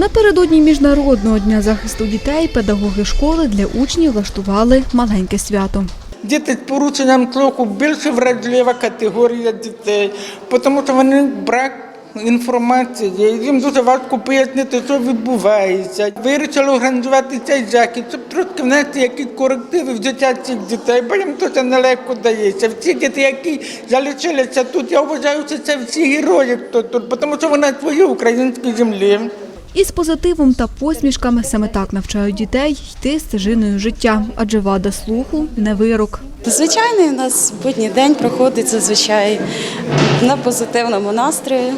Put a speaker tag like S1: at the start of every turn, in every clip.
S1: Напередодні міжнародного дня захисту дітей педагоги школи для учнів влаштували маленьке свято.
S2: Діти з порушенням слуху більш вразлива категорія дітей, тому що вони брак інформації, їм дуже важко пояснити, що відбувається. Вирішили організувати цей захід, щоб трошки внести якісь корективи в життя цих дітей, бо їм це нелегко дається. Всі діти, які залишилися тут, я вважаю, що це всі герої, хто тут, тому що вони на своїй українській землі.
S1: Із позитивом та посмішками саме так навчають дітей йти стежиною життя, адже вада слуху не вирок.
S3: Звичайний у нас будній день проходить зазвичай на позитивному настрої.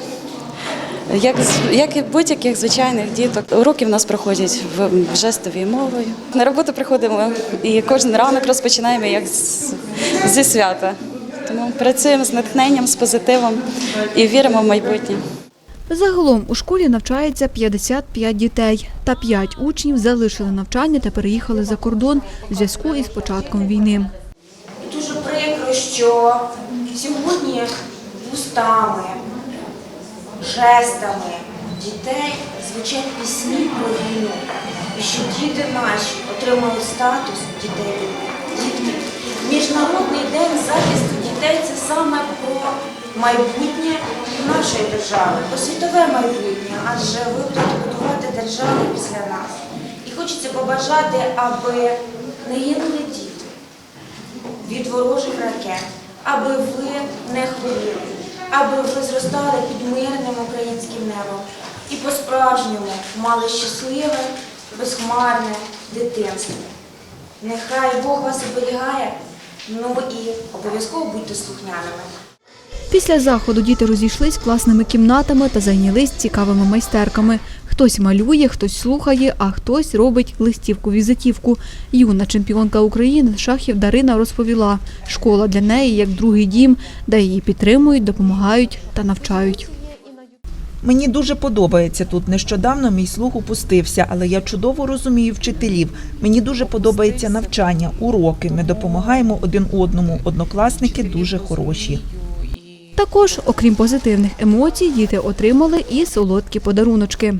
S3: Як, з- як і будь-яких звичайних діток, уроки в нас проходять в жестовій мовою. На роботу приходимо і кожен ранок розпочинаємо як з- зі свята. Тому працюємо з натхненням, з позитивом і віримо в майбутнє.
S1: Загалом у школі навчається 55 дітей, та 5 учнів залишили навчання та переїхали за кордон в зв'язку із початком війни.
S4: Дуже прикро, що сьогодні устами, жестами дітей звучать пісні про війну. І що діти наші отримали статус дітей. Дітки. Міжнародний день захисту це саме про майбутнє нашої держави, про світове майбутнє, адже ви будете будувати державу після нас. І хочеться побажати, аби не гинули діти від ворожих ракет, аби ви не хворіли, аби ви зростали під мирним українським небом і по-справжньому мали щасливе, безхмарне дитинство. Нехай Бог вас оберігає, ну і обов'язково будьте слухняними.
S1: Після заходу діти розійшлись класними кімнатами та зайнялись цікавими майстерками. Хтось малює, хтось слухає, а хтось робить листівку-візитівку. Юна чемпіонка України з шахів Дарина розповіла, школа для неї як другий дім, де її підтримують, допомагають та навчають.
S5: Мені дуже подобається тут. Нещодавно мій слух упустився, але я чудово розумію вчителів. Мені дуже подобається навчання, уроки. Ми допомагаємо один одному. Однокласники дуже хороші.
S1: Також, окрім позитивних емоцій, діти отримали і солодкі подаруночки.